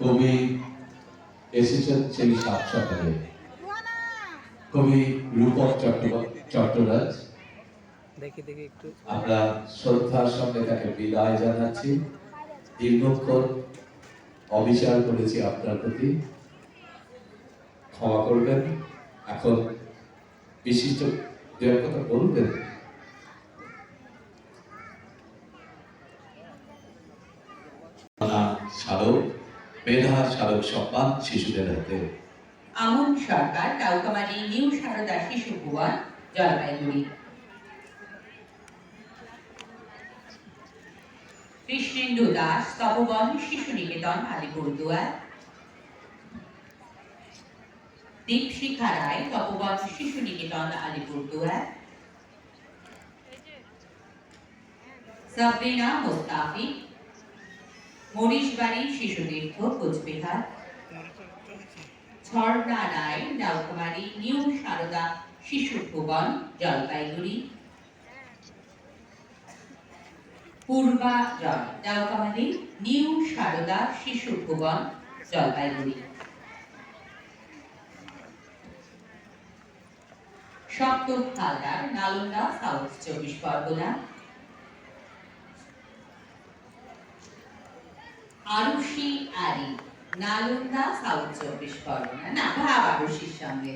কবি এসেছেন সেই সাত সকালে কবি রূপক চট্টরাজ আমরা শ্রদ্ধার সঙ্গে তাকে বিদায় জানাচ্ছি। দীর্ঘক্ষণ অবিচার করেছি আপনার প্রতি। ক্ষমা করবেন। এখন বিশিষ্ট দু এক কথা বলবেন? স্মারক মেধা স্মারক সম্মান শিশুদের হাতে। আমন সরকার কাউকামারি নিউ সারদা শিশু ভুবন জলপাইগুড়ি। কৃষ্ণেন্দু দাস, তপবন, শিশু নিকেতন আলিপুরদুয়ার দীপশিখা রায়, তপবন, শিশু নিকেতন আলিপুরদুয়ার সাবরিনা মোস্তাফি মরিশবাড়ি শিশুতীর্থ কোচবিহার। ঝর্ণা রায় ডাউকুমারী নিউ সারদা, শিশু ভুবন, জলপাইগুড়ি। পূর্বা ডাউকামারি নিউ সারদা, শিশু ভুবন, জলপাইগুড়ি। সপ্তম হালদার, নালন্দা সাউথ চব্বিশ পরগনা। আরুষি আরি। নালন্দা সাউথ চব্বিশ পরগনা। না ভাব আরুষির সঙ্গে।